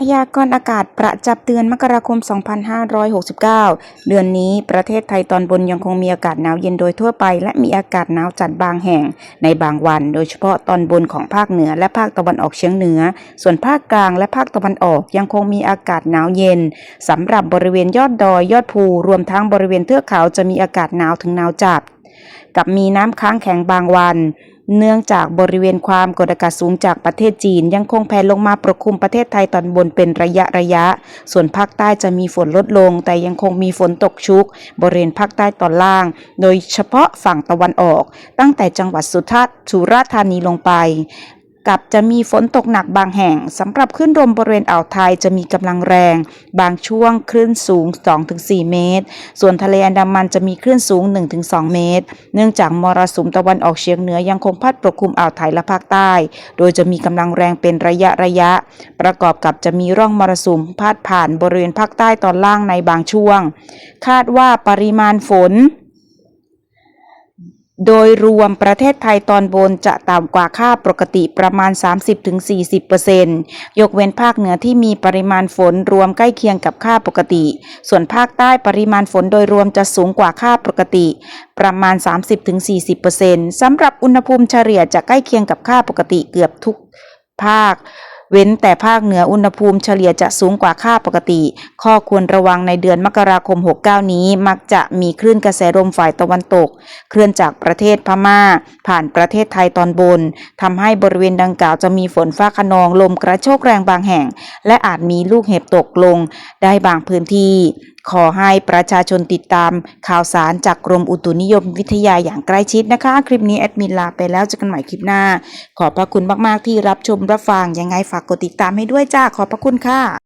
พยากรณ์อากาศประจำเดือนมกราคม 2569 เดือนนี้ประเทศไทยตอนบนยังคงมีอากาศหนาวเย็นโดยทั่วไป และมีอากาศหนาวจัดบางแห่ง ในบางวัน โดยเฉพาะตอนบนของภาคเหนือและภาคตะวันออกเฉียงเหนือ ส่วนภาคกลางและภาคตะวันออกยังคงมีอากาศหนาวเย็นสำหรับบริเวณยอดดอยยอดภูรวมทั้งบริเวณเทือกเขาจะมีอากาศหนาวถึงหนาวจัดกับมีน้ำค้างแข็งบางวัน เนื่องจากบริเวณความกดอากาศสูงจากประเทศจีน ยังคงแผ่ลงมาปกคลุมประเทศไทยตอนบนเป็นระยะระยะ ส่วนภาคใต้จะมีฝนลดลง แต่ยังคงมีฝนตกชุก บริเวณภาคใต้ตอนล่าง โดยเฉพาะฝั่งตะวันออก ตั้งแต่จังหวัดสุทัศน์สุราษฎร์ธานีลงไป กับจะมีฝนตกหนักบางแห่งสำหรับคลื่นลมบริเวณอ่าวไทยจะมีกำลังแรง บางช่วงคลื่นสูง 2-4 เมตร ส่วนทะเลอันดามันจะมีคลื่นสูง 1-2 เมตร เนื่องจากมรสุมตะวันออกเฉียงเหนือยังคงพัดปกคลุมอ่าวไทยและภาคใต้ โดยจะมีกำลังแรงเป็นระยะระยะ ประกอบกับจะมีร่องมรสุมพาดผ่านบริเวณภาคใต้ตอนล่างในบางช่วง คาดว่าปริมาณฝน โดยรวมประเทศไทยตอนบนจะต่ำกว่าค่าปกติประมาณ 30-40%ยกเว้นภาคเหนือที่มีปริมาณฝนรวมใกล้เคียงกับค่าปกติ ส่วนภาคใต้ปริมาณฝนโดยรวมจะสูงกว่าค่าปกติ ประมาณ 30-40%สำหรับอุณหภูมิเฉลี่ยจะใกล้เคียงกับค่าปกติเกือบทุกภาค เว้นแต่ภาคเหนืออุณหภูมิเฉลี่ยจะสูงกว่าค่าปกติ ข้อควรระวังในเดือนมกราคม 69 นี้มักจะมีคลื่นกระแสลมฝ่ายตะวันตก เคลื่อนจากประเทศพม่า ผ่านประเทศไทยตอนบนทำให้บริเวณดังกล่าวจะมีฝนฟ้าขนองลมกระโชกแรงบางแห่ง และอาจมีลูกเห็บตกลงได้บางพื้นที่ขอให้ประชาชนติดตามข่าวสารจากกรมอุตุนิยมวิทยาอย่างใกล้ชิดนะคะ คลิปนี้แอดมินลาไปแล้วเจอกันใหม่คลิปหน้า ขอบพระคุณมากๆที่รับชมรับฟังยังไงฝากกดติดตามให้ด้วยจ้าขอบพระคุณค่ะ